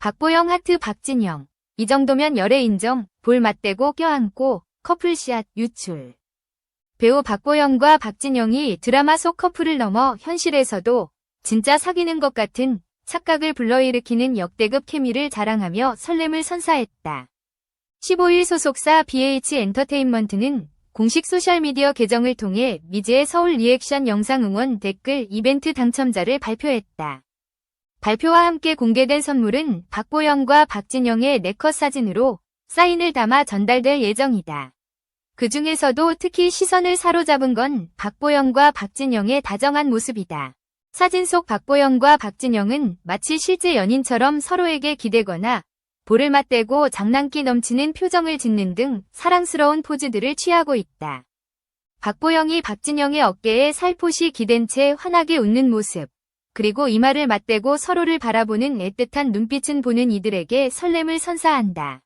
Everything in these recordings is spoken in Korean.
박보영 하트 박진영. 이 정도면 열애 인정, 볼 맞대고 껴안고 커플샷 유출. 배우 박보영과 박진영이 드라마 속 커플을 넘어 현실에서도 진짜 사귀는 것 같은 착각을 불러일으키는 역대급 케미를 자랑하며 설렘을 선사했다. 15일 소속사 BH 엔터테인먼트는 공식 소셜미디어 계정을 통해 미즈의 서울 리액션 영상 응원 댓글 이벤트 당첨자를 발표했다. 발표와 함께 공개된 선물은 박보영과 박진영의 네컷 사진으로 사인을 담아 전달될 예정이다. 그 중에서도 특히 시선을 사로잡은 건 박보영과 박진영의 다정한 모습이다. 사진 속 박보영과 박진영은 마치 실제 연인처럼 서로에게 기대거나 볼을 맞대고 장난기 넘치는 표정을 짓는 등 사랑스러운 포즈들을 취하고 있다. 박보영이 박진영의 어깨에 살포시 기댄 채 환하게 웃는 모습, 그리고 이마를 맞대고 서로를 바라보는 애틋한 눈빛은 보는 이들에게 설렘을 선사한다.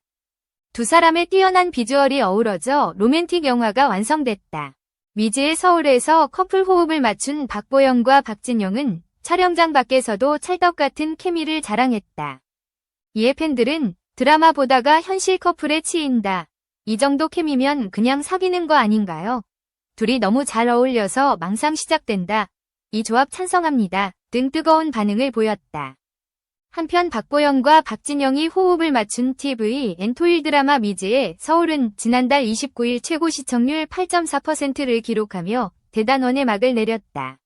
두 사람의 뛰어난 비주얼이 어우러져 로맨틱 영화가 완성됐다. 미즈의 서울에서 커플 호흡을 맞춘 박보영과 박진영은 촬영장 밖에서도 찰떡 같은 케미를 자랑했다. 이에 팬들은 드라마 보다가 현실 커플에 치인다. 이 정도 케미면 그냥 사귀는 거 아닌가요? 둘이 너무 잘 어울려서 망상 시작된다. 이 조합 찬성합니다. 등 뜨거운 반응을 보였다. 한편 박보영과 박진영이 호흡을 맞춘 TV 엔토일 드라마 미즈의 서울은 지난달 29일 최고 시청률 8.4%를 기록하며 대단원의 막을 내렸다.